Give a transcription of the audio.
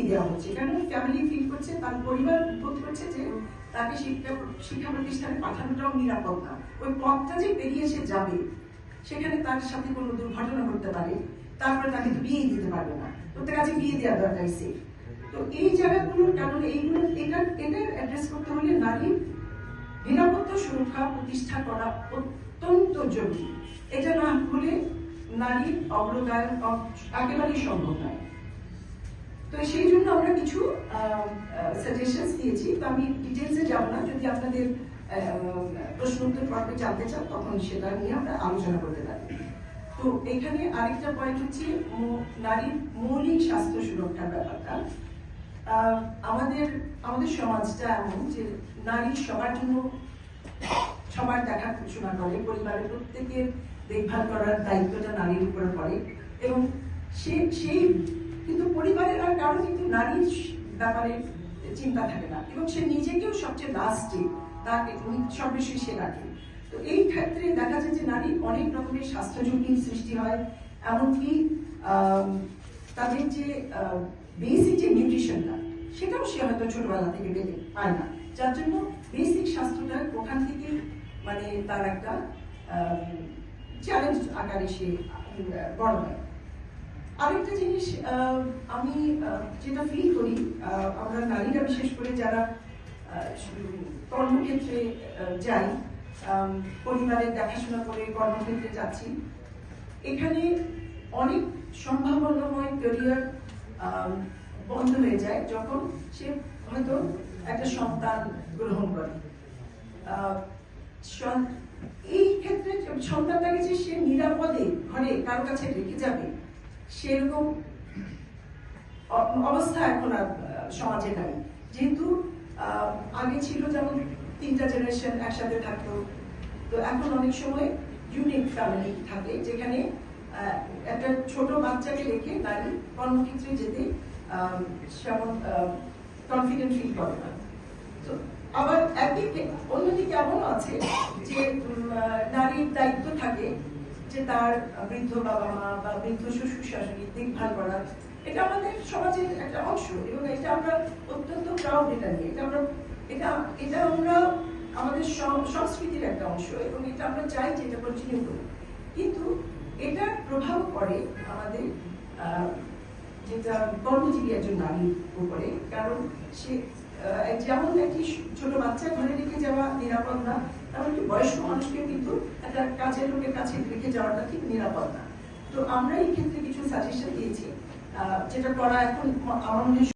দিয়ে দেওয়া হচ্ছে। কারণ ফ্যামিলি ফিল করছে, তার পরিবার বোধ করছে যে তাকে শিক্ষা শিক্ষা প্রতিষ্ঠানে পাঠানোটাও নিরাপদ না। ওই পথটা যে পেরিয়ে সে যাবে, সেখানে তার সাথে কোনো দুর্ঘটনা ঘটতে পারে, তারপরে তাকে বিয়ে দিতে পারবে না। তো তার কাছে বিয়ে দেওয়া দরকার সেফ তো এই জায়গাগুলোর কারণে এইগুলো এটা এটা অ্যাড্রেস করতে হলে নারীর নিরাপত্তা সুরক্ষা প্রতিষ্ঠা করা অত্যন্ত জরুরি। এটা না হলে নারীর অগ্রগায়ন একেবারেই সম্ভব নয়। তো সেই জন্য আমরা কিছু সাজেশনস দিয়েছি। তো আমি ডিটেলসে যাব না। যদি আপনাদের প্রশ্ন উত্তর পর্বে জানতে চান, তখন সেটা নিয়ে আমরা আলোচনা করতে পারি। তো এখানে আরেকটা পয়েন্ট হচ্ছে নারীর মৌলিক স্বাস্থ্য সুরক্ষার ব্যাপারটা। আমাদের আমাদের সমাজটা এমন যে নারী সবার জন্য সবার দেখা ঘোষণা করে, পরিবারের প্রত্যেকের দেখভাল করার দায়িত্বটা নারীর উপরে পড়ে। এবং সে, সেই কিন্তু পরিবারের আর কারও কিন্তু নারীর ব্যাপারে চিন্তা থাকে না। এবং সে নিজেকেও সবচেয়ে লাস্টে তাকে সর্বশেষ সে রাখে। তো এই ক্ষেত্রে দেখা যায় যে নারী অনেক রকমের স্বাস্থ্য ঝুঁকির সৃষ্টি হয়। এমনকি তাদের যে বেসিক যে নিউট্রিশনটা সেটাও সে হয়তো ছোটবেলা থেকে পেতে পায় না। যার জন্য বেসিক স্বাস্থ্যটা ওখান থেকে মানে তার একটা চ্যালেঞ্জ আকারে সে বড় হয়। আরেকটা জিনিস আমি যেটা ফিল করি আমরা নারীরা বিশেষ করে যারা কর্মক্ষেত্রে যাই পরিবারের দেখাশোনা করে কর্মক্ষেত্রে যাচ্ছি, এখানে অনেক সম্ভাবনাময় ক্যারিয়ার বন্ধ হয়ে যায় যখন সে হয়তো একটা সন্তান গ্রহণ করে। এই ক্ষেত্রে সন্তানটাকে যে সে নিরাপদে ঘরে কারও কাছে রেখে যাবে সেরকম অবস্থা এখন আর সমাজে নাই। যেহেতু আগে ছিল যেমন তিনটা জেনারেশন একসাথে থাকতো, তো এখন অনেক সময় ইউনিক ফ্যামিলি থাকে, যেখানে একটা ছোট বাচ্চাকে রেখে নারী কর্মক্ষেত্রে যেতে সেমন কনফিডেন্ট ফিল করে না। তো আবার একদিকে, অন্যদিকে এমন আছে যে নারীর দায়িত্ব থাকে যে তার বৃদ্ধ বাবা মা বা বৃদ্ধ শ্বশুর শাশুড়ি দেখভাল করা, এটা আমাদের সমাজের একটা অংশ এবং এটা আমরা অত্যন্ত প্রাউড এটা নিয়ে। এটা আমরা, এটা এটা আমরা আমাদের সংস্কৃতির একটা অংশ এবং এটা আমরা চাই যে এটা কন্টিনিউ করি কিন্তু এটার প্রভাব পড়ে আমাদের যেটা কর্মজীবী একজন নারীর উপরে, কারণ সে যেমন একটি ছোট বাচ্চা ঘরে যাওয়া নিরাপদ না। এমনকি বয়স্ক মানুষকে কিন্তু একটা কাজের লোকের কাছে রেখে যাওয়াটা ঠিক নিরাপদ না। তো আমরা এই ক্ষেত্রে কিছু সাজেশন দিয়েছি। যেটা করা এখন আমার